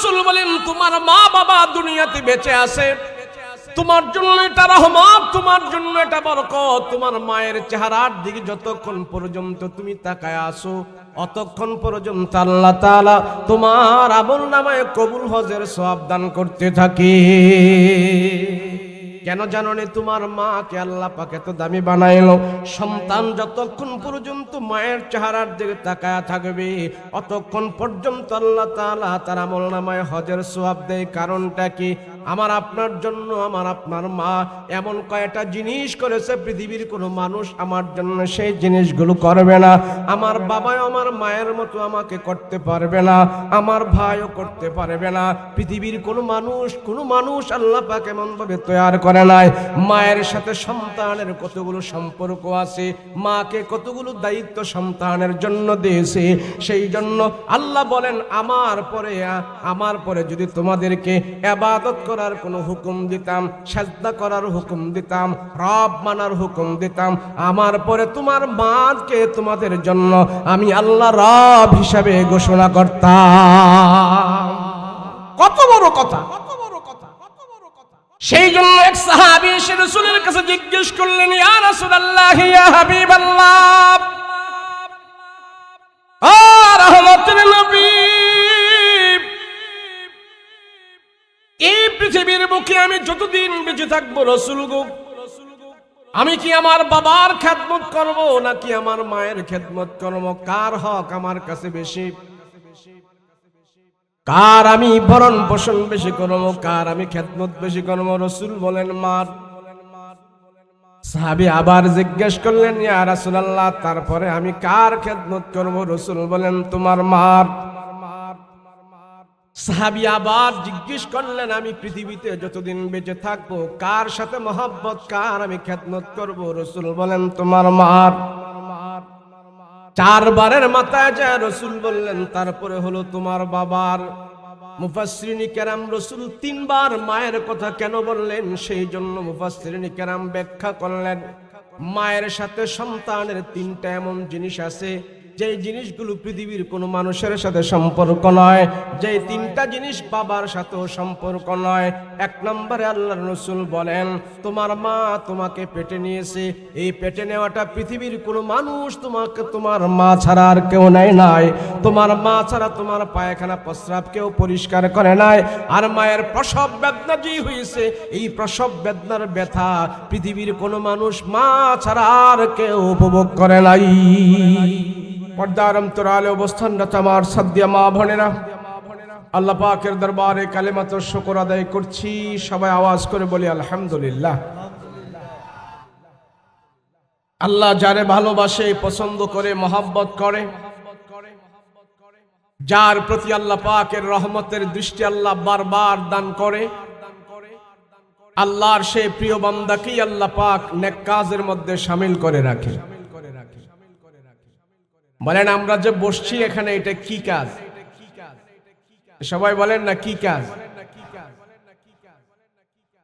রসুল বলেন, তোমার মা বাবা দুনিয়াতে বেঁচে আছে। তোমার জন্য এটা রহমত, তোমার জন্য এটা বরকত। তোমার মায়ের চেহারার দিকে যতক্ষণ পর্যন্ত তুমি তাকায় আসো অতক্ষণ পর্যন্ত আল্লাহ তাআলা তোমার আমল নামায় কবুল হজের সওয়াব দান করতে থাকে। কেন জানো নি তোমার মাকে আল্লাহ পাকে তো দামি বানাইলো? সন্তান যতক্ষণ পর্যন্ত মায়ের চেহারার দিকে তাকায়া থাকবে, অতক্ষণ পর্যন্ত আল্লাহ তাআলা তার আমল নামায় হজের সোয়াব দেয়। কারণটা কি? আমার আপনার জন্য, আমার আপনার মা এমন কয়েকটা জিনিস করেছে, পৃথিবীর কোনো মানুষ আমার জন্য সেই জিনিসগুলো করবে না। আমার বাবা আমার মায়ের মতো আমাকে করতে পারবে না, আমার ভাইও করতে পারবে না। পৃথিবীর কোনো মানুষ কোনো মানুষ আল্লাহ পাক এমন ভাবে তৈরি করে নাই। মায়ের সাথে সন্তানের কতগুলো সম্পর্ক আছে, মাকে কতগুলো দায়িত্ব সন্তানের জন্য দিয়েছে, সেই জন্য আল্লাহ বলেন, আমার পরে আমার পরে যদি তোমাদেরকে আবাদত করার কোনো হুকুম দিতাম, সাজদা করার হুকুম দিতাম, রব মানার হুকুম দিতাম। আমার পরে তোমার মাকে তোমাদের জন্য আমি আল্লাহ রব হিসাবে ঘোষণা করতাম। কত বড় কথা। সেই জন্য এক সাহাবি এসে রাসূলের কাছে জিজ্ঞেস করলেন, ইয়া রাসূলুল্লাহ, ইয়া হাবিবাল্লাহ। ও রহমতের নবী। পৃথিবীর বুকে আমি যতদিন বেঁচে থাকব, রসুল গো। আমি কি আমার বাবার খেদমত করব, নাকি আমার মায়ের খেদমত করব? কার হক আমার কাছে বেশি? কার আমি ভরণ পোষণ বেশি করব, কার আমি খেদমত বেশি করব? রসুল বলেন, মার। সাহাবি আবার জিজ্ঞেস করলেন, ইয়া রাসূলুল্লাহ, তারপরে আমি কার খেদমত করব? রসুল বলেন, তোমার মার। সাহাবি আবার জিজ্ঞেস করলেন, আমি পৃথিবীতে যতদিন বেঁচে থাকব, কার সাথে মহব্বত, কার আমি খেদমত করব? রসুল বলেন, তোমার মার। চারবারের মাথায় যায় রসুল বললেন, তারপরে হলো তোমার বাবার। মুফাসরিনী কেরাম রসুল তিনবার মায়ের কথা কেন বললেন, সেই জন্য মুফাসরিনী কেরাম ব্যাখ্যা করলেন, মায়ের সাথে সন্তানের তিনটা এমন জিনিস আছে যে জিনিসগুলো পৃথিবীর কোনো মানুষের সাথে সম্পর্ক নয় যে তিনটা জিনিস বাবার সাথেও সম্পর্ক নয়। এক নম্বরে আল্লাহ রসুল বলেন, তোমার মা তোমাকে পেটে নিয়েছে। এই পেটে নেওয়াটা পৃথিবীর কোনো মানুষ তোমাকে, তোমার মা ছাড়া আর কেউ নেয় নাই। তোমার মা ছাড়া তোমার পায়খানা প্রস্রাব কেউ পরিষ্কার করে নাই। আর মায়ের প্রসব বেদনা যে হয়েছে, এই প্রসব বেদনার ব্যথা পৃথিবীর কোনো মানুষ মা ছাড়া আর কেউ উপভোগ করে নাই। পর্দার অন্তরালে অবস্থানরত আমার সাদ্যা মা বোনেরা। আল্লাহ পাকের দরবারে কালেমাত শুকর আদায় করছি। সবাই আওয়াজ করে বলি, আলহামদুলিল্লাহ। আল্লাহ যারে ভালোবাসে, পছন্দ করে, মহাব্বত করে, যার প্রতি আল্লাহ পাকের রহমতের দৃষ্টি আল্লাহ বারবার দান করে, আল্লাহর সেই প্রিয় বান্দাকেই আল্লাহ পাক নেক কাজের মধ্যে সামিল করে রাখে। বলেন, আমরা যে বসছি এখানে, এটা কি কাজ? সবাই বলেন না, কি কাজ?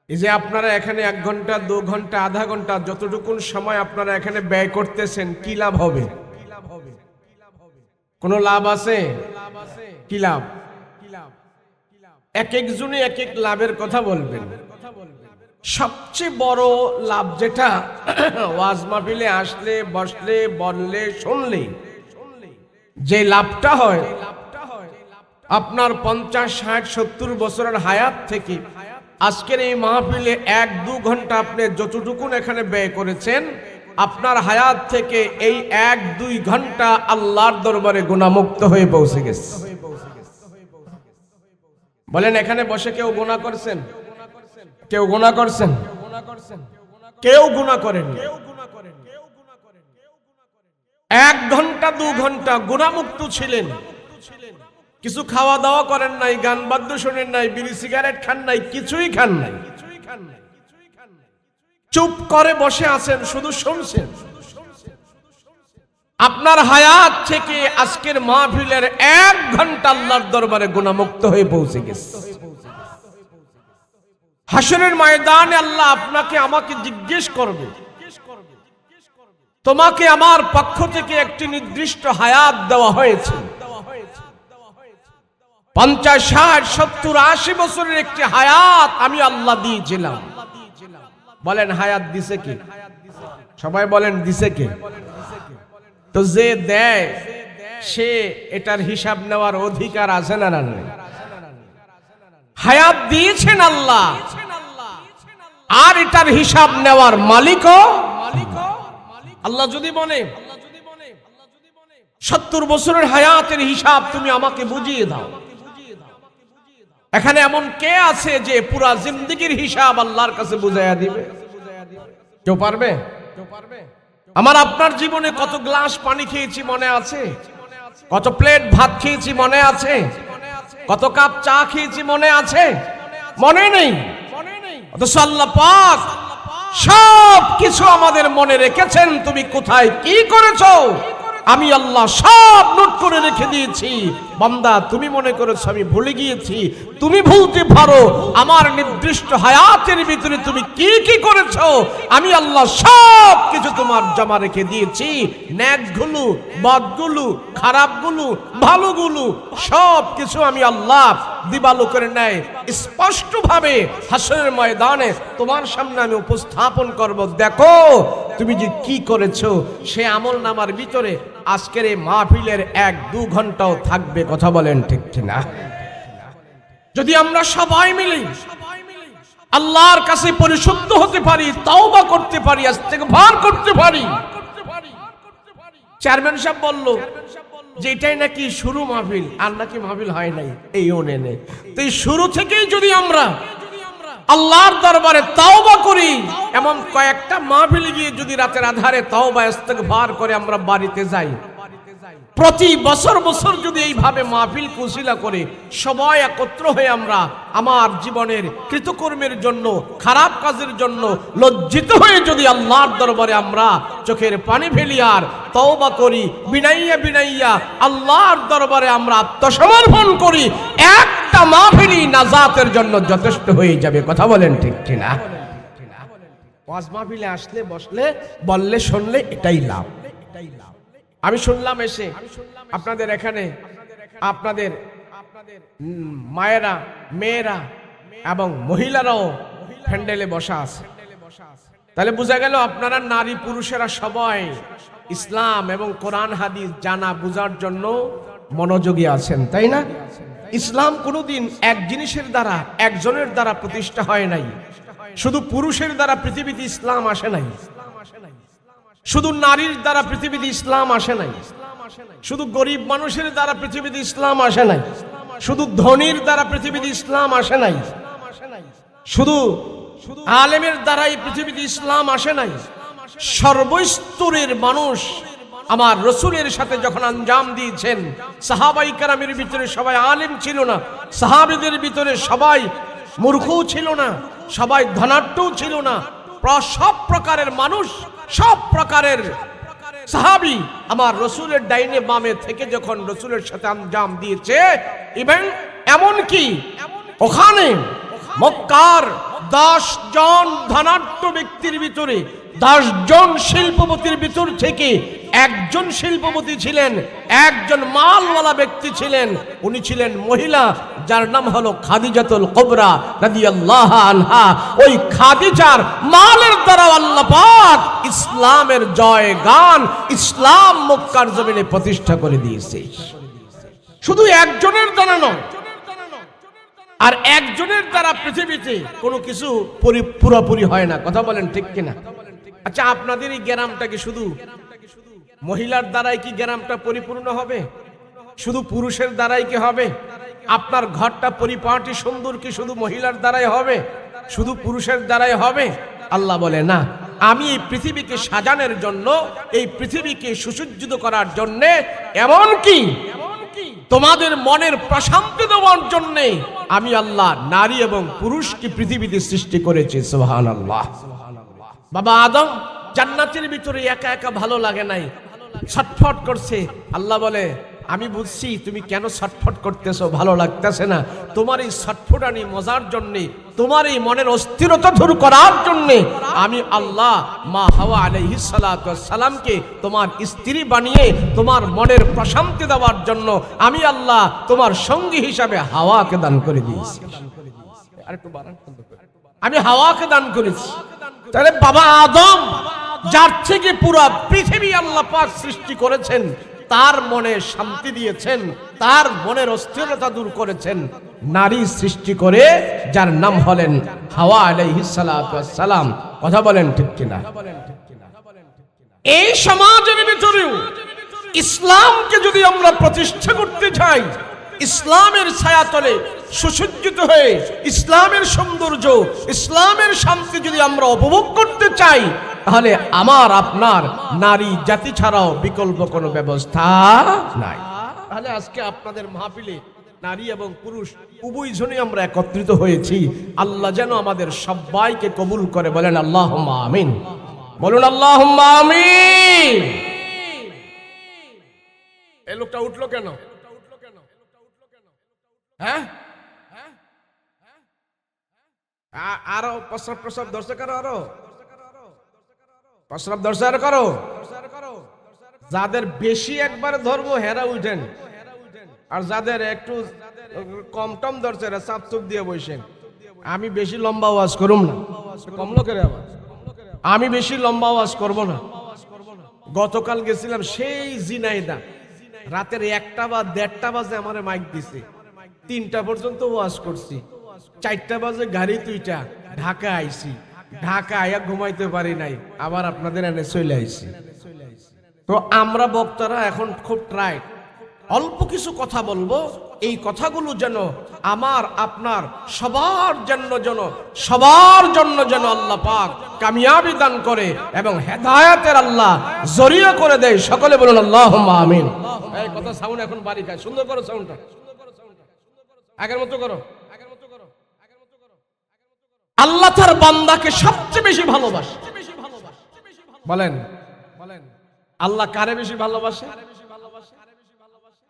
এই যে আপনারা এখানে এক ঘণ্টা, দু ঘণ্টা, আধা ঘণ্টা, যতটুকুন সময় আপনারা এখানে ব্যয় করতেছেন, কি লাভ হবে? কোন লাভ আছে? কি লাভ? এক একজনে এক এক লাভের কথা বলবেন। সবচেয়ে বড় লাভ যেটা, ওয়াজ মাহফিলে আসলে, বসলে, বললে, শুনলে যে লাভটা হয়, আপনার পঞ্চাশ, ষাট, সত্তর বছরের হায়াত থেকে আজকের এই মাহফিলে এক, দু ঘণ্টা আপনি যতটুকুন এখানে ব্যয় করেছেন, আপনার হায়াত থেকে এই এক, দুই ঘণ্টা আল্লাহর দরবারে গুণামুক্ত হয়ে পৌঁছে গেছে। বলেন, এখানে বসে কেউ গুণা করছেন? কেউ গুণা করছেন? কেউ গুণা করেন এক ঘণ্টা, দু ঘণ্টা গুণামুক্ত ছিলেন। কিছু খাওয়া দাওয়া করেন নাই, গান বাদ্য শোনেন নাই, বিড়ি সিগারেট খান নাই, কিছুই খান নাই। চুপ করে বসে আছেন, শুধু শুনছেন। আপনার হায়াত থেকে আজকের মাহফিলের এক ঘণ্টা আল্লাহর দরবারে গুণামুক্ত হয়ে পৌঁছে গেছে। হাসনের ময়দানে আল্লাহ আপনাকে, আমাকে জিজ্ঞেস করবে তোমাকে আমার পক্ষ থেকে একটি নির্দিষ্ট হায়াত দেওয়া হয়েছে। পঞ্চাশ, ষাট, সত্তর, আশি বছরের একটি হায়াত আমি আল্লাহ দিয়েছিলাম। বলেন, হায়াত দিছে কে? সবাই বলেন, দিছে কে? তো যে দেয়, সে এটার হিসাব নেওয়ার অধিকার আছে না হায়াত দিয়েছেন আল্লাহ। আর এটার হিসাব নেওয়ার মালিকও আল্লাহ যদি বলে, সত্তর বছরের হায়াতের হিসাব তুমি আমাকে বুঝিয়ে দাও। এখানে এমন কে আছে যে পুরা জিন্দগির হিসাব আল্লাহর কাছে বুঝাইয়া দিবে? কেউ পারবে? আমার আপনার জীবনে কত গ্লাস পানি খেয়েছি মনে আছে? কত প্লেট ভাত খেয়েছি মনে আছে? কত কাপ চা খেয়েছি মনে আছে? মনে নেই। অথচ আল্লাহ পাক সব কিছু আমাদের মনে রেখেছেন, তুমি কোথায় কি করেছ? আমি আল্লাহ সব নোট করে রেখে দিয়েছি। বান্দা, তুমি মনে করেছ আমি ভুলে গিয়েছি? তুমি ভুলতে পারো। আমার নির্দিষ্ট হায়াতের ভিতরে তুমি কি কি করেছ? আমি আল্লাহ সব কিছু তোমার জমা রেখে দিয়েছি। ন্যাকগুলো বদগুলো খারাপগুলো, ভালোগুলো, সব কিছু আমি আল্লাহ দিবালো করে নেয় স্পষ্টভাবে হাসরের ময়দানে তোমার সামনে আমি উপস্থাপন করব। দেখো, তুমি যে কি করেছ, সে আমল নামার ভিতরে আজকের এই মাহফিলের এক দু ঘন্টাও থাকবে, কথা বলেন ঠিক কিনা? যদি আমরা সবাই মিলে আল্লাহর কাছে পরিশুদ্ধ হতে পারি, তাওবা করতে পারি আজ থেকে ভার করতে পারি, চেয়ারম্যান সাহেব বলল যে এটাই নাকি শুরু মাহফিল, আর নাকি মাহফিল হয় নাই, এই নেনে তো এই শুরু থেকেই যদি আমরা আল্লাহর দরবারে তাওবা করি। এমন কয়েকটা মাহফিল গিয়ে যদি রাতের আধারে তাওবা, ইস্তেগফার করে আমরা বাড়িতে যাই। প্রতি বছর বছর যদি এইভাবে মাহফিল কুশিলা করে সবাই একত্র হয়ে আমরা আমার জীবনের কৃতকর্মের জন্য, খারাপ কাজের জন্য লজ্জিত হয়ে যদি আল্লাহর দরবারে আমরা চোখের পানি ফেলি আর তওবা করি, বিনাইয়া বিনাইয়া আল্লাহর দরবারে আমরা আত্মসমর্পণ করি, একটা মাহফিলই নাজাতের জন্য যথেষ্ট হয়ে যাবে। কথা বলেন ঠিক কিনা? ওয়াজ মাহফিলে আসলে, বসলে, বললে, শুনলে এটাই লাভ এটাই লাভ। আমি শুনলাম এসে আপনাদের এখানে আপনাদের মায়েরা, মেয়েরা এবং মহিলারাও প্যান্ডেলে বসা আছে। তাহলে বোঝা গেল আপনারা নারী পুরুষেরা সবাই ইসলাম এবং কোরআন, হাদিস জানা বোঝার জন্য মনোযোগী আছেন, তাই না? ইসলাম কোনোদিন এক জিনিসের দ্বারা, একজনের দ্বারা প্রতিষ্ঠা হয় নাই। শুধু পুরুষের দ্বারা পৃথিবীতে ইসলাম আসে নাই। শুধু নারীর দ্বারা পৃথিবীতে ইসলাম আসে নাই। শুধু গরিব মানুষের দ্বারা পৃথিবীতে ইসলাম আসে নাই। শুধু ধনীর দ্বারা পৃথিবীতে ইসলাম আসে নাই। শুধু আলেমের দ্বারাই পৃথিবীতে ইসলাম আসে নাই। সর্বস্তরের মানুষ আমার রসুলের সাথে যখন আঞ্জাম দিয়েছেন, সাহাবাই কারামের ভিতরে সবাই আলেম ছিল না, সাহাবিদের ভিতরে সবাই মূর্খও ছিল না, সবাই ধনাঢ্যও ছিল না। সব প্রকারের মানুষ সব প্রকারের সাহাবি আমার রসুলের ডাইনে বামে থেকে যখন রসুলের সাথে আঞ্জাম দিয়েছে ইভেন এমনকি ওখানে মক্কার দশ জন ধনাঢ্য ব্যক্তির ভিতরে দশ জন শিল্পপতির ভিতর থেকে একজন শিল্পপতি ছিলেন, একজন মালওয়ালা ব্যক্তি ছিলেন। উনি ছিলেন মহিলা, যার নাম হলো খাদিজাতুল কবরা রাদিয়াল্লাহু আনহা। ওই খাদিজার মালের দ্বারা আল্লাহ পাক ইসলামের জয় গান ইসলাম মক্কার জমিনে প্রতিষ্ঠা করে দিয়েছে। শুধু একজনের দ্বারা নয়, আর একজনের দ্বারা পৃথিবীতে কোনো কিছু পরি- পুরোপুরি হয় না। কথা বলেন ঠিক কিনা? আচ্ছা আপনাদের এই গ্রামটা কি শুধু মহিলার দ্বারাই কি গ্রামটা পরিপূর্ণ হবে? শুধু পুরুষের দ্বারাই কি হবে? আপনার ঘরটা পরিপাটি সুন্দর কি শুধু মহিলার দ্বারাই হবে? শুধু পুরুষের দ্বারাই হবে? আল্লাহ বলে, না, আমি এই পৃথিবীকে সাজানোর জন্য, এই পৃথিবীকে সুসজ্জিত করার জন্য এমন কি? তোমাদের মনের প্রশান্তি দেওয়ার জন্য আমি আল্লাহ নারী এবং পুরুষকে পৃথিবীতে সৃষ্টি করেছি? সোহান আল্লাহ বাবা আদম, জান্নাতের ভিতরে একা একা ভালো লাগে নাই। ছটফট করছে। আল্লাহ বলে, আমি বুঝছি তুমি কেন ছটফট করতেছো, ভালো লাগতেছে না। তোমার এই ছটফটানি মজার জন্যে, তোমার এই মনের অস্থিরতা দূর করার জন্য, আমি আল্লাহ মা হাওয়া সালাতু সালামকে তোমার স্ত্রী বানিয়ে, তোমার মনের প্রশান্তি দেওয়ার জন্য আমি আল্লাহ তোমার সঙ্গী হিসাবে হাওয়াকে দান করে দিয়েছি। বন্ধ করে। আমি হাওয়াকে দান করেছি। তাহলে বাবা আদম যার থেকে পুরো পৃথিবী আল্লাহ পাক সৃষ্টি করেছেন তার মনে শান্তি দিয়েছেন তার মনের অস্থিরতা দূর করেছেন। নারী সৃষ্টি করে যার নাম হলেন হাওয়া সালাম কথা বলেন ঠিক কিনা? এই সমাজের ভিতরেও ইসলামকে যদি আমরা প্রতিষ্ঠা করতে চাই ইসলামের ছায়াতলে সুসজ্জিত হয়ে ইসলামের সৌন্দর্য, ইসলামের শান্তি যদি আমরা উপভোগ করতে চাই, তাহলে আমার, আপনার নারী, জাতি ছাড়াও বিকল্প কোনো ব্যবস্থা নাই। তাহলে আজকে আপনাদের মাহফিলে নারী এবং পুরুষ উভয়জনই আমরা একত্রিত হয়েছি। আল্লাহ যেন আমাদের সবাইকে কবুল করে বলেন আল্লাহ আমিন। বলুন আল্লাহ আমিন। এই লোকটা উঠল কেন? হ্যাঁ? আরও প্রস্রাব প্রস্রাব ধরছে কারও আরও? প্রস্রাব আরও করো? যাদের বেশি একবারে ধরবো, হেরা উঠেন। আর যাদের একটু কম টম ধরছে, এরা চাপ চুপ দিয়ে বসেন আমি বেশি লম্বা ওয়াজ করুম না। কম লোকের আবার আমি বেশি লম্বা ওয়াজ করব না। গতকাল গেছিলাম সেই জিনাইদা। রাতের একটা বা দেড়টা বাজে আমার মাইক দিছে। তিনটা পর্যন্ত ওয়াজ করছি। চারটা বাজে, গাড়ি তুইটা ঢাকা আইছি। ঢাকা আয়া ঘুমাইতে পারি নাই। আবার আপনাদের এনে চলে আইছি। তো আমরা বক্তারা এখন খুব ট্রাই অল্প কিছু কথা বলব। এই কথাগুলো যেন আমার, আপনার, সবার জন্য যেন, সবার জন্য যেন আল্লাহ পাক কামিয়াবি দান করে এবং হেদায়াতের আল্লাহ জরিয়া করে দেয়। সকলে বলুন আল্লাহ আমিন। এই কথা সাউন্ড এখন বাড়ি খায়। সুন্দর করে সাউন্ডটা আগের মতো করো। আল্লাহ তার বান্দাকে সবচেয়ে বেশি ভালোবাসে। বলেন। বলেন। আল্লাহ কারে বেশি ভালোবাসে?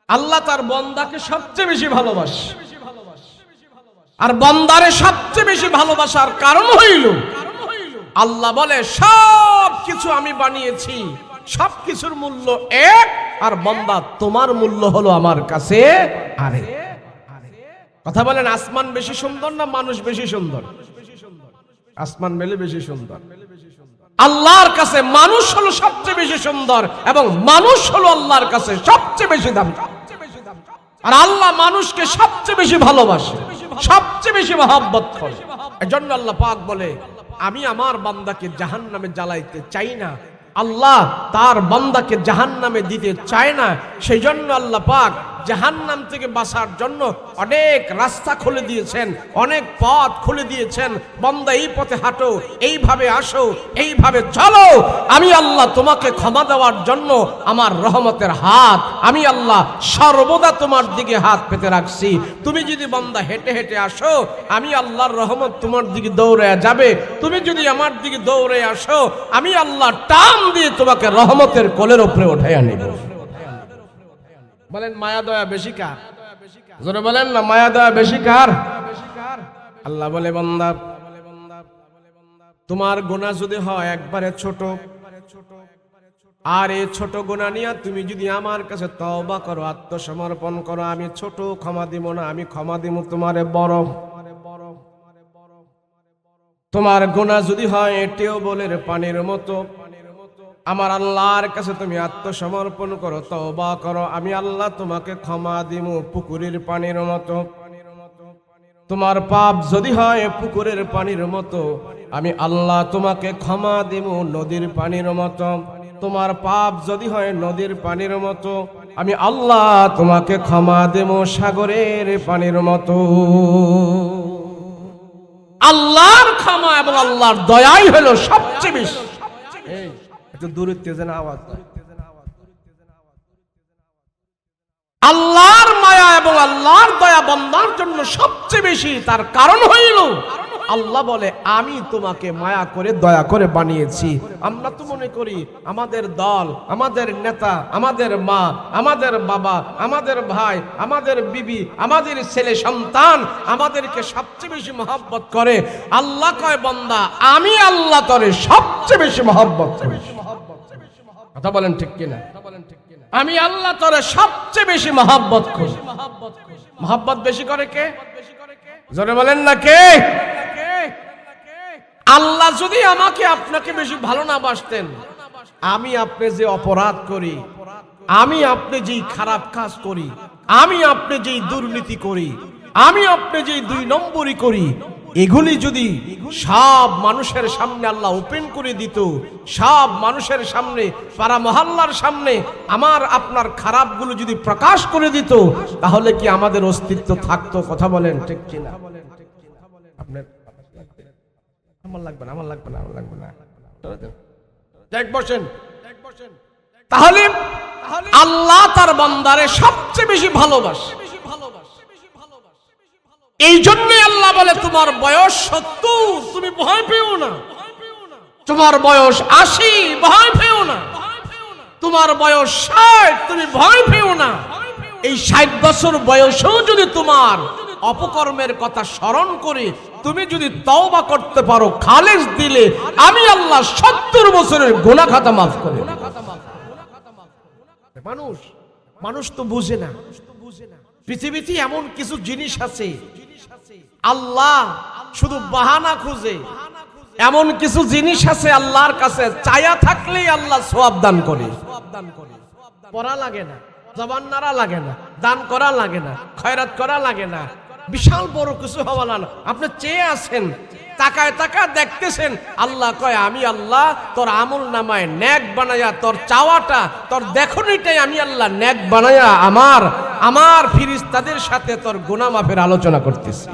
আল্লাহ তার বন্দাকে সবচেয়ে বেশি ভালোবাসে। আর বন্দারে সবচেয়ে বেশি ভালোবাসার কারণ হইল আল্লাহ বলে সব কিছু আমি বানিয়েছি। সব কিছুর মূল্য এক আর বন্দা তোমার মূল্য হলো আমার কাছে আরে কথা বলেন, আসমান বেশি সুন্দর না মানুষ বেশি সুন্দর? আসমান মেলে বেশি সুন্দর। আল্লাহর কাছে মানুষ হলো সবচেয়ে বেশি সুন্দর এবং মানুষ হলো আল্লাহর কাছে সবচেয়ে বেশি দাম। আর আল্লাহ মানুষকে সবচেয়ে বেশি ভালোবাসে, সবচেয়ে বেশি মহাব্বত করে। এজন্য আল্লাহ পাক বলে, আমি আমার বান্দাকে জাহান নামে জ্বালাইতে চাই না। আল্লাহ তার বান্দাকে জাহান নামে দিতে চায় না। সেই জন্য আল্লাহ পাক জাহান্নাম থেকে বাঁচার জন্য অনেক রাস্তা খুলে দিয়েছেন, অনেক পথ খুলে দিয়েছেন। বন্দা, এই পথে হাঁটো, এইভাবে আসো, এইভাবে চলো। আমি আল্লাহ তোমাকে ক্ষমা দেওয়ার জন্য আমার রহমতের হাত, আমি আল্লাহ সর্বদা তোমার দিকে হাত পেতে রাখছি। তুমি যদি বন্দা, হেঁটে হেঁটে আসো, আমি আল্লাহর রহমত তোমার দিকে দৌড়ে যাবে। তুমি যদি আমার দিকে দৌড়ে আসো, আমি আল্লাহ টান দিয়ে তোমাকে রহমতের কোলের উপরে উঠাইয়া নিব। বলেন, মায়া, দয়া বেশি কার? জোরে বলেন না, মায়া, দয়া বেশি কার? আল্লাহ বলে, বান্দা, তোমার গোনা যদি হয় একবারে ছোট, আর এই ছোট গোনা নিয়ে তুমি যদি আমার কাছে তওবা করো, আত্মসমর্পণ করো, আমি ছোট ক্ষমা দিব না, আমি ক্ষমা দিব তোমারে বড়। তোমার গোনা যদি হয় এটিও বলের পানির মতো আমার আল্লাহর কাছে তুমি আত্মসমর্পণ করো, তওবা করো। আমি আল্লাহ তোমাকে ক্ষমা দিব পুকুরের পানির মতো। তোমার পাপ যদি হয় পুকুরের পানির মতো, আমি আল্লাহ তোমাকে ক্ষমা দিব নদীর পানির মতো। তোমার পাপ যদি হয় নদীর পানির মতো, আমি আল্লাহ তোমাকে ক্ষমা দেব সাগরের পানির মতো। আল্লাহর ক্ষমা এবং আল্লাহর দয়াই হলো সবচেয়ে বেশি। একটু দূর উত্তেজনা আওয়াজ আল্লাহর মায়া এবং আল্লাহর দয়া বন্দার জন্য সবচেয়ে বেশি তার কারণ হইল, আল্লাহ বলে, আমি তোমাকে মায়া করে, দয়া করে বানিয়েছি। আমরা তো মনে করি আমাদের দল, আমাদের নেতা, আমাদের মা, আমাদের বাবা, আমাদের ভাই, আমাদের বিবি, আমাদের ছেলে সন্তান আমাদেরকে সবচেয়ে বেশি মহব্বত করে। আল্লাহ কয়, বন্দা, আমি আল্লাহ করে সবচেয়ে বেশি মহব্বত করি। কথা বলেন ঠিক কিনা? আমি আল্লাহ তরে সবচেয়ে বেশি মহাব্বত করি। মহাব্বত বেশি করে কে? জোরে বলেন না কে? আল্লাহ যদি আমাকে আপনাকে বেশি ভালো না বাসতেন, আমি আপনি যে অপরাধ করি, আমি আপনি যেই খারাপ কাজ করি, আমি আপনি যেই দুর্নীতি করি, আমি আপনি যেই দুই নম্বরই করি এগুলি যদি সব মানুষের সামনে আল্লাহ ওপেন করে দিত, সব মানুষের সামনে, পাড়া মহল্লার সামনে আমার, আপনার খারাপগুলো যদি প্রকাশ করে দিত, তাহলে কি আমাদের অস্তিত্ব থাকতো? কথা বলেন, ঠিক কিনা? আমার লাগবে না, আমার লাগবে না, আমার লাগবে না। দেখ বসেন। তাহলে আল্লাহ তার বান্দারে সবচেয়ে বেশি ভালোবাসে। এই জন্যই আল্লাহ বলে, তোমার বয়স সত্তর, তুমি ভয় পেও না। তোমার বয়স আশি, ভয় পেও না। তোমার বয়স ষাট, তুমি ভয় পেও না। এই ষাট বছর বয়সেও যদি তোমার অপকর্মের কথা স্মরণ করে, তুমি যদি তওবা করতে পারো খালেজ দিলে, আমি আল্লাহ সত্তর বছরের গোনা খাতা মাফ করে। মানুষ মানুষ তো বুঝে না। পৃথিবীতে এমন কিছু জিনিস আছে আল্লাহ শুধু বাহানা খুঁজে। এমন কিছু জিনিস আছে আল্লাহর কাছে চায়া থাকলেই আল্লাহ সোয়াব দান করে। পড়া লাগে না, জবান নাড়া লাগে না, দান করা লাগে না, খয়রাত করা লাগে না। বিশাল বড় কিছু হওয়া না। আপনি চেয়ে আছেন, তাকায় তাকায় দেখতেছেন, আল্লাহ কয়, আমি আল্লাহ তোর আমল নামায় ন্যাক বানায়া, তোর চাওয়াটা, তোর দেখনিটাই আমি আল্লাহ ন্যাক বানায়া আমার আমার ফিরিস্তাদের সাথে তোর গুনাহ মাফের আলোচনা করতেছি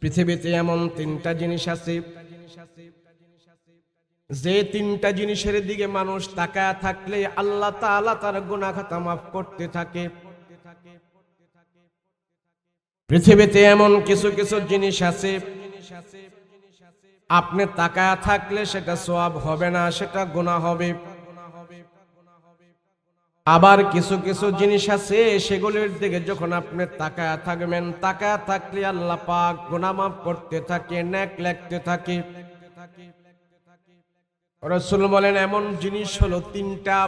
পৃথিবীতে এমন তিনটা জিনিস আছে। যে তিনটা জিনিসের দিকে মানুষ তাকায় থাকলে আল্লাহ তাআলা তার গুনাহ খাতা মাফ করতে থাকে। পৃথিবীতে এমন কিছু কিছু জিনিস আছে। আপনি তাকায় থাকলে সেটা সোয়াব হবে না, সেটা গুনাহ হবে। আবার কিছু কিছু জিনিস আছে, সেগুলির দিকে যখন আপনি তাকায় থাকবেন, তাকায় থাকলে আল্লাহ পাক গুনাহ মাফ করতে থাকে নেক লিখতে থাকে। রসুল বলেন, এমন জিনিস হলো তিনটা।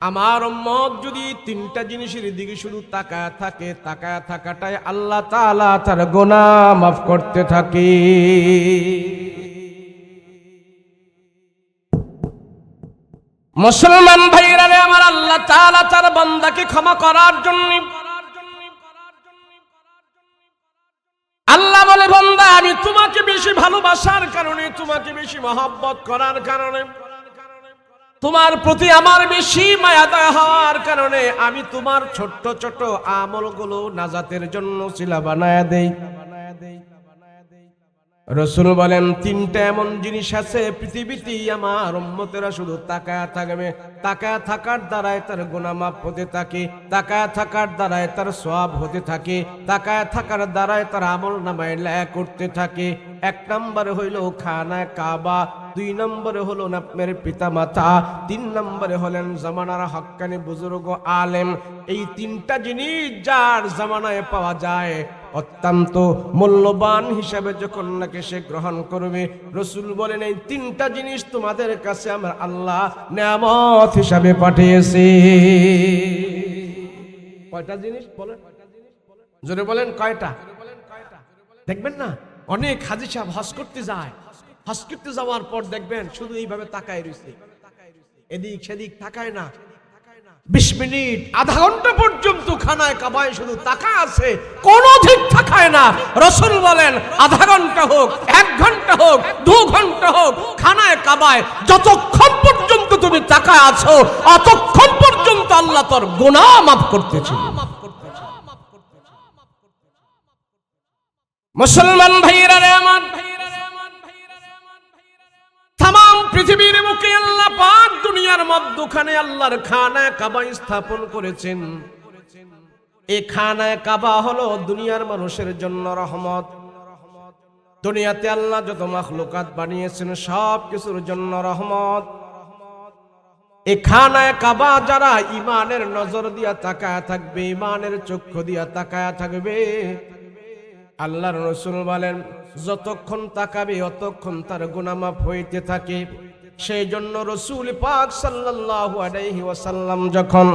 আমার মত যদি তিনটা জিনিসের দিকে শুধু তাকায় থাকে, তাকায় থাকাটাই আল্লাহ তাআলা তার গোনা মাফ করতে থাকে। মুসলমান ভাইরা রে, আমার আল্লাহ তাআলা তার বান্দাকে ক্ষমা করার জন্য আল্লাহ বলে, বান্দা, আমি তোমাকে বেশি ভালোবাসার কারণে, তোমাকে বেশি মহব্বত করার কারণে, তোমার প্রতি আমার বেশি মায়া দয়া হওয়ার কারণে, আমি তোমার ছোট্ট ছোট আমলগুলো নাজাতের জন্য শিলা বানায় দেই। রসুল বলেন, তিনটা এমন জিনিস আছে, পৃথিবীতেই আমার উম্মতেরা শুধু তাকায় থাকবে। তাকায় থাকার দ্বারাই তার গুনামাপ হতে থাকে, তাকায় থাকার দ্বারাই তার সব হতে থাকে, তাকায় থাকার দ্বারাই তার আমল নামায় ল্যা করতে থাকে। এক নম্বরে হইল খানায় কাবা, দুই নম্বরে হলো আপনার পিতা মাতা তিন নম্বরে হলেন জামানার হক্কানি বুজুর্গ আলেম। এই তিনটা জিনিস যার জামানায় পাওয়া যায় অত্যন্ত মূল্যবান হিসাবে যখন নাকি সে গ্রহণ করবে, রসুল বলেন, এই তিনটা জিনিস তোমাদের কাছে আমার আল্লাহ নিয়ামত হিসাবে পাঠিয়েছে। কয়টা জিনিস বলেন? জোরে বলেন কয়টা? দেখবেন না, অনেক হাজি সাহেব হজ করতে যায়। হজ করতে যাওয়ার পর দেখবেন শুধু এইভাবে তাকায় রয়েছে। এদিক সেদিক তাকায় না। বিশ মিনিট, আধা ঘণ্টা পর্যন্ত খানায় কাবায় শুধু তাকা আছে, কোন ঠিক তাকায় না। রসুল বলেন, আধা ঘণ্টা হোক, এক ঘণ্টা হোক, দু ঘণ্টা হোক, খানায় কাবায়, যতক্ষণ পর্যন্ত তুমি তাকায় আছো, অতক্ষণ পর্যন্ত আল্লাহ তোর গুনাহ মাফ করতেছিল মুসলমান ভাইরা রে আমার মুখে আল্লাহ পাক দুনিয়ার মধ্যখানে আল্লাহর খানা কাবা স্থাপন করেছেন। এই খানায় কাবা হলো দুনিয়ার মানুষের জন্য রহমত। দুনিয়াতে আল্লাহ যত মাখলুকাত বানিয়েছেন, সব কিছুর জন্য রহমত। এই খানায় কাবা যারা ইমানের নজর দিয়া তাকায়া থাকবে ইমানের চক্ষু দিয়া তাকায়া থাকবে, আল্লাহর রসুল বলেন, যতক্ষণ তাকাবে, অতক্ষণ তার গুনামাফ হইতে থাকে। সেই জন্য রসুল পাক সাল্লাল্লাহু আলাইহি ওয়াসাল্লাম যখন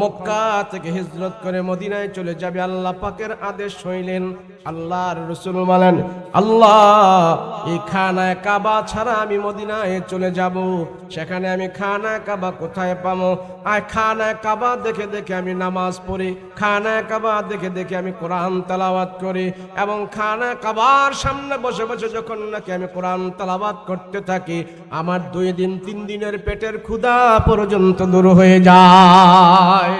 মক্কা থেকে হিজরত করে মদিনায় চলে যাবে, আল্লাহ পাকের আদেশ হইলেন, আল্লাহর রসুল বলেন, আল্লাহ, এই খানায় কাবা ছাড়া আমি মদিনায় চলে যাব। সেখানে আমি খানায় কাবা কোথায় পাবো? আর খানায় কাবা দেখে দেখে আমি নামাজ পড়ি, খানায় কাবা দেখে দেখে আমি কোরআন তালাবাত করি এবং খানা কাবার সামনে বসে বসে যখন নাকি আমি কোরআন তালাবাত করতে থাকি, আমার দুই দিন, তিন দিনের পেটের ক্ষুধা পর্যন্ত দূর হয়ে যায়।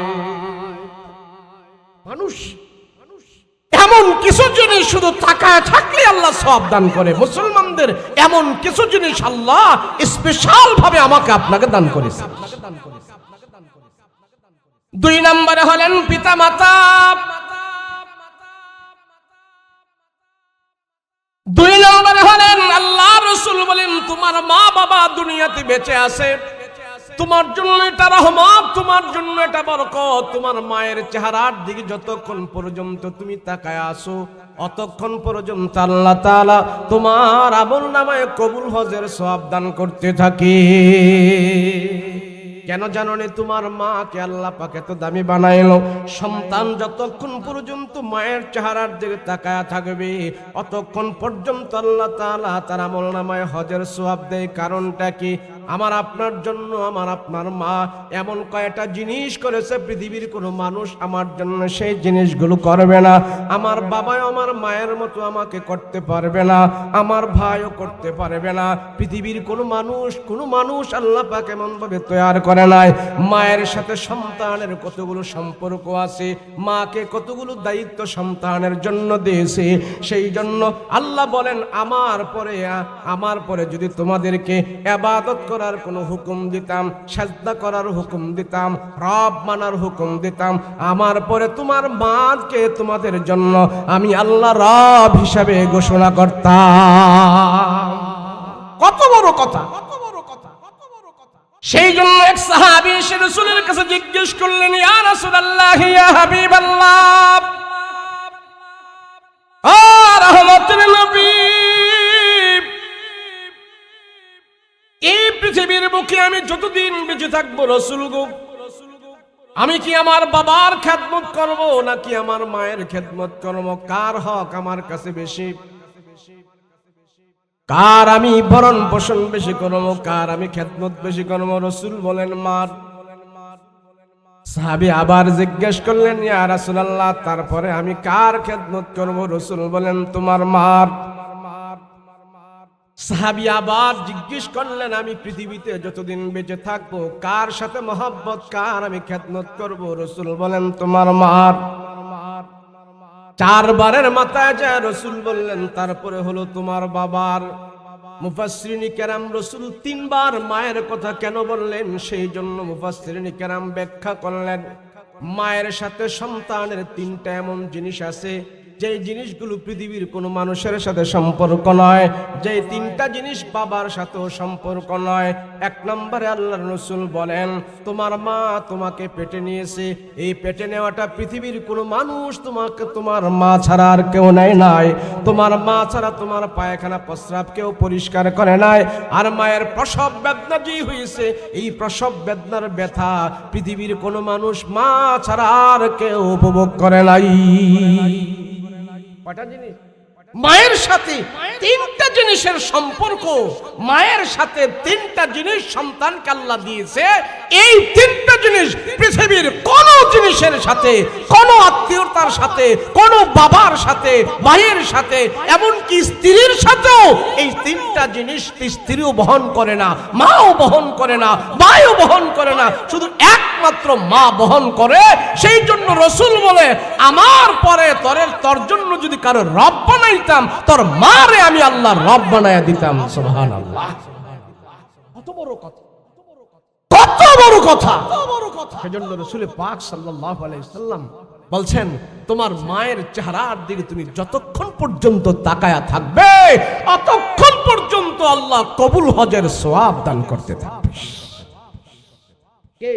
মানুষ, এমন কিছু জিনিস শুধু তাকায় থাকলে আল্লাহ সব দান করে। মুসলমানদের এমন কিছু জিনিস আল্লাহ স্পেশাল ভাবে আমাকে আপনাকে দান করেছে। দুই নম্বরে হলেন পিতা মাতা দুই নম্বরে হলেন, আল্লাহ রসুল বলেন, তোমার মা বাবা দুনিয়াতে বেঁচে আছে। তোমার জন্য এটা রহমত, তোমার জন্য এটা বরকত। তোমার মায়ের চেহারার দিকে যতক্ষণ পর্যন্ত তুমি তাকায় আসো অতক্ষণ পর্যন্ত আল্লাহ তাআলা তোমার আমল নামায় কবুল হজের সওয়াব দান করতে থাকে। কেন জানো নে তোমার মাকে? আল্লাহ পাকে তো দামি বানাইলো। সন্তান যতক্ষণ পর্যন্ত মায়ের চেহারার দিকে তাকায়া থাকবে, অতক্ষণ পর্যন্ত আল্লাহ তাআলা তার আমল নামায় হজের সোয়াব দেয়। কারণটা কি? আমার আপনার জন্য, আমার আপনার মা এমন কয়েকটা জিনিস করেছে পৃথিবীর কোনো মানুষ আমার জন্য সেই জিনিসগুলো করবে না। আমার বাবাও আমার মায়ের মতো আমাকে করতে পারবে না, আমার ভাইও করতে পারবে না। পৃথিবীর কোনো মানুষ কোনো মানুষ আল্লাহ পাক এমন ভাবে তৈরি করে নাই। মায়ের সাথে সন্তানের কতগুলো সম্পর্ক আছে, মাকে কতগুলো দায়িত্ব সন্তানের জন্য দিয়েছে, সেই জন্য আল্লাহ বলেন, আমার পরে আমার পরে যদি তোমাদেরকে আবাদত করার কোনো হুকুম দিতাম, সাজদা করার হুকুম দিতাম, রব মানার হুকুম দিতাম, আমার পরে তোমার মাকে তোমাদের জন্য আমি আল্লাহ রব হিসাবে ঘোষণা করতাম। কত বড় কথা! সেই জন্য এক সাহাবী রাসূলের কাছে জিজ্ঞেস করলেন, ইয়া ইয়া এই পৃথিবীর বুকে আমি যতদিন বেঁচে থাকব রসুল গো, আমি কি আমার বাবার খেদমত করব নাকি আমার মায়ের খেদমত করব? কার হক আমার কাছে বেশি? কার আমি ভরণ পোষণ বেশি করব, কার আমি খেদমত বেশি করব, রসুল বলেন মার। সাহাবি আবার জিজ্ঞেস করলেন, ইয়া রাসূলুল্লাহ, তারপরে আমি কার খেদমত করব, রসুল বলেন, তোমার মার। সাহাবি আবার জিজ্ঞেস করলেন, আমি পৃথিবীতে যতদিন বেঁচে থাকব, কার সাথে মহব্বত, কার আমি খেদমত করব, রসুল বলেন, তোমার মার। চারবারের মাথায় যায় রসুল বললেন, তারপরে হলো তোমার বাবার। মুফাসরিনী কেরাম রসুল তিনবার মায়ের কথা কেন বললেন? সেই জন্য মুফাসরিনী কেরাম ব্যাখ্যা করলেন, মায়ের সাথে সন্তানের তিনটা এমন জিনিস আছে যে জিনিসগুলো পৃথিবীর কোনো মানুষের সাথে সম্পর্ক নয় যে তিনটা জিনিস বাবার সাথেও সম্পর্ক নয়। এক নম্বরে আল্লাহ রসুল বলেন, তোমার মা তোমাকে পেটে নিয়েছে। এই পেটে নেওয়াটা পৃথিবীর কোনো মানুষ তোমাকে, তোমার মা ছাড়া আর কেউ নেয় নাই। তোমার মা ছাড়া তোমার পায়খানা প্রস্রাব কেউ পরিষ্কার করে নাই। আর মায়ের প্রসব বেদনা যে হয়েছে, এই প্রসব বেদনার ব্যথা পৃথিবীর কোনো মানুষ মা ছাড়া আর কেউ উপভোগ করে নাই। কয়টা জিনিস মায়ের সাথে তিনটা জিনিসের সম্পর্ক মায়ের সাথে তিনটা জিনিস সন্তানকে আল্লাহ দিয়েছে। এই তিনটা জিনিস পৃথিবীর কোন জিনিসের সাথে কোন আত্মীয়তার সাথে কোন বাবার সাথে ভাইয়ের সাথে এমনকি স্ত্রীর সাথেও এই তিনটা জিনিস স্ত্রীও বহন করে না মাও বহন করে না ভাইও বহন করে না শুধু একমাত্র মা বহন করে। সেই জন্য রসুল বলে আমার পরে তরের তোর জন্য যদি কারও রব বানাইতাম তোর মারে আমি আল্লাহ রব বানাইয়া দিতাম সুবহান আল্লাহ কত বড় কথা। কত বড় কথা। সেজন্য রসুল পাক সাল্লাল্লাহু আলাইহি বলছেন তোমার মায়ের চেহারার দিকে তুমি যতক্ষণ পর্যন্ত তাকায়া থাকবে অতক্ষণ পর্যন্ত আল্লাহ কবুল হজের সোয়াব দান করতে থাকবে। কে?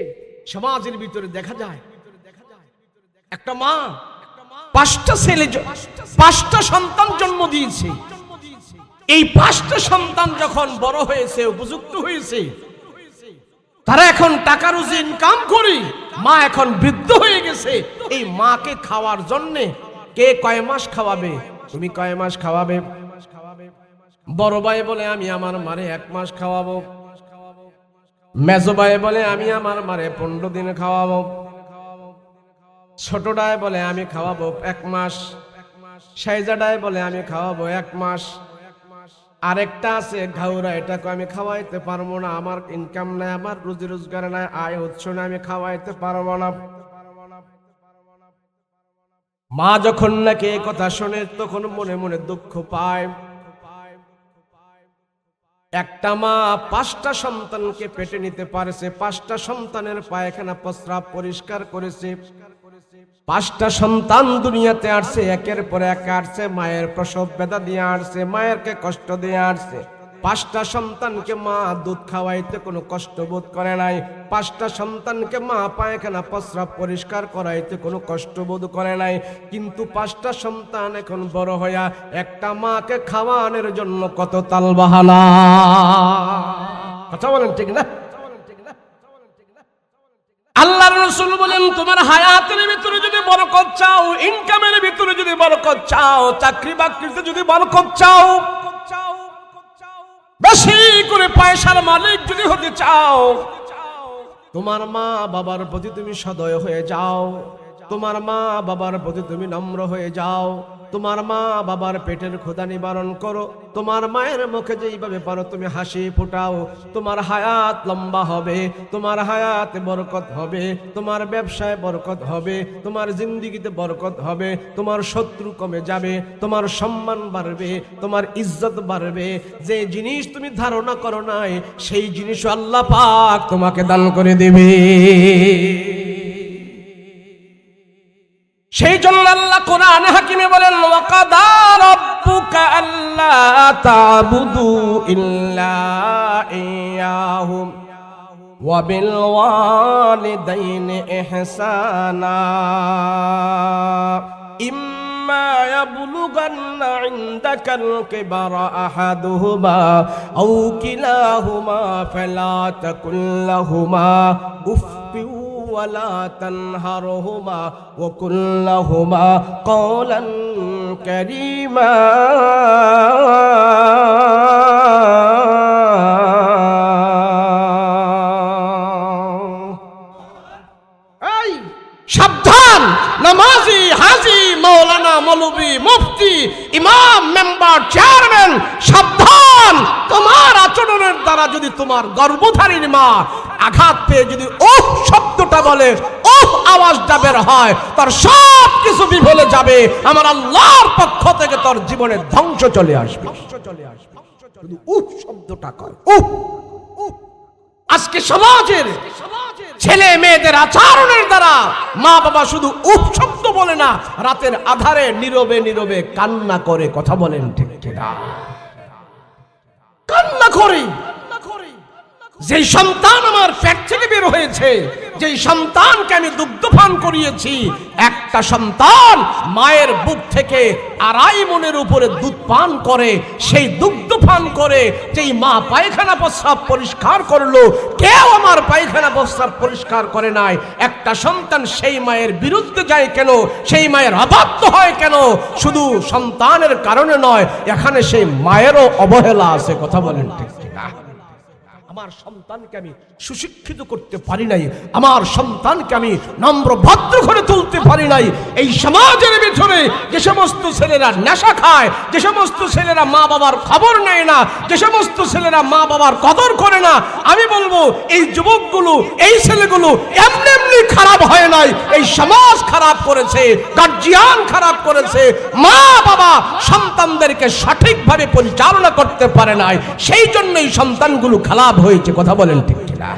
সমাজের ভিতরে দেখা যায়। একটা মা পাঁচটা ছেলে পাঁচটা সন্তান জন্ম দিয়েছে। এই পাঁচটা সন্তান যখন বড় হয়েছে, উপযুক্ত হয়েছে, তারা এখন টাকা রুজি ইনকাম করি, মা এখন বৃদ্ধ হয়ে গেছে। এই মাকে খাওয়ার জন্য কে কয় মাস খাওয়াবে? তুমি কয় মাস খাওয়াবে? বড় ভাই বলে, আমি আমার মারে এক মাস খাওয়াবো। মেজো ভাই বলে, আমি আমার মারে পনেরো দিন খাওয়াবো। ছোটটায় বলে, আমি খাওয়াবো এক মাস। সাইজাডায় বলে, আমি খাওয়াবো এক মাস। আরেকটা আছে, ঘাউরা, এটাকে আমি খাওয়াইতে পারব না। আমার ইনকাম নাই, আমার রুজি রোজগার নাই, আয় উৎস নাই আমি খাওয়াইতে পারব না। মা যখন নাকি এই কথা শোনে, তখন মনে মনে দুঃখ পায়। একটা মা পাঁচটা সন্তানকে পেটে নিতে পারছে, পাঁচটা সন্তানের পায়খানা প্রস্রাব পরিষ্কার করেছে। পাঁচটা সন্তান দুনিয়াতে আসছে, একের পর এক আসছে, মায়ের প্রসব বেদা দিয়ে আসছে, মায়েরকে কষ্ট দিয়ে আসছে। পাঁচটা সন্তানকে মা দুধ খাওয়াইতে কোনো কষ্ট বোধ করে নাই। পাঁচটা সন্তানকে মা পায়খানা প্রস্রাব পরিষ্কার করাইতে কোনো কষ্ট বোধ করে নাই। কিন্তু পাঁচটা সন্তান এখন বড় হইয়া একটা মাকে খাওয়ানোর জন্য কত তাল বাহানা কথা বলেন ঠিক না? আল্লাহ রসুল বলেন, তোমার হায়াতের ভিতরে যদি বরকত চাও ইনকামের ভিতরে যদি বরকত চাও চাকরি বাকরিতে যদি বরকত চাও, বেশি করে পয়সার মালিক যদি হতে চাও, তোমার মা বাবার প্রতি তুমি সদয় হয়ে যাও, তোমার মা বাবার প্রতি তুমি নম্র হয়ে যাও তোমার মা বাবার পেটের ক্ষুধা নিবারণ করো। তোমার মায়ের মুখে যেইভাবে পারো তুমি হাসি ফুটাও। তোমার হায়াত লম্বা হবে, তোমার হায়াতে বরকত হবে, তোমার ব্যবসায় বরকত হবে, তোমার জিন্দিগিতে বরকত হবে, তোমার শত্রু কমে যাবে, তোমার সম্মান বাড়বে, তোমার ইজ্জত বাড়বে। যে জিনিস তুমি ধারণা করো নাই, সেই জিনিস আল্লাহ পাক তোমাকে দান করে দেবে। সেই জন্য আল্লাহ কোরআন হাকিমে বলেন, ওয়াকাদা রাব্বুকা আল্লা তা'বুদু ইল্লা ইয়াহু ওয়া বিল ওয়ালিদাইনি ইহসানা ইম্মা ইয়াবলুগান্না ইনদাকাল কিবারা ولا تنهرهما وقل لهما قولا كريما এই সাবধান নামাজি হাজি মৌলানা মৌলবি মুফতি ইমাম মেম্বার চেয়ারম্যান সাবধান তোমার আচরণের দ্বারা যদি তোমার গর্ভধারীর মা আঘাত পেয়ে যদি ওহ শব্দটা বলে আওয়াজটা বের হয়, তার সব কিছু বিফলে যাবে। আমার আল্লাহর পক্ষ থেকে তোর ধ্বংস চলে আসবে। উহ শব্দটা কয় উহ উহ আজকে সমাজের ছেলে মেয়েদের আচরণের দ্বারা মা বাবা শুধু উপ শব্দ বলে না, রাতের আধারে নীরবে নীরবে কান্না করে কথা বলেন ঠিক কিনা? কান্না করি। যেই সন্তান আমার পেট থেকে বের হয়েছে, যেই সন্তানকে আমি দুগ্ধপান করিয়েছি, একটা সন্তান মায়ের বুক থেকে আড়াই মনের উপরে দুধ পান করে, সেই দুগ্ধ পান করে যেই মা পায়খানা প্রস্রাব পরিষ্কার করল, কেউ আমার পায়খানা প্রস্রাব পরিষ্কার করে নাই। একটা সন্তান সেই মায়ের বিরুদ্ধে যায় কেন? সেই মায়ের অবাধ্য হয় কেন? শুধু সন্তানের কারণে নয়, এখানে সেই মায়েরও অবহেলা আছে, কথা বলেন ঠিক। আমার সন্তানকে আমি সুশিক্ষিত করতে পারি নাই, আমার সন্তানকে আমি নম্র ভদ্র করে তুলতে পারি নাই। এই সমাজের ভিতরে যে সমস্ত ছেলেরা নেশা খায়, যে সমস্ত ছেলেরা মা বাবার খবর নেয় না, যে সমস্ত ছেলেরা মা বাবার কদর করে না, আমি বলব, এই যুবকগুলো, এই ছেলেগুলো এমনি এমনি খারাপ হয় নাই। এই সমাজ খারাপ করেছে, গার্জিয়ান খারাপ করেছে, মা বাবা সন্তানদেরকে সঠিকভাবে পরিচালনা করতে পারে নাই। সেই জন্যই সন্তানগুলো খারাপ হয়েছে কথা বলেন ঠিক কিনা?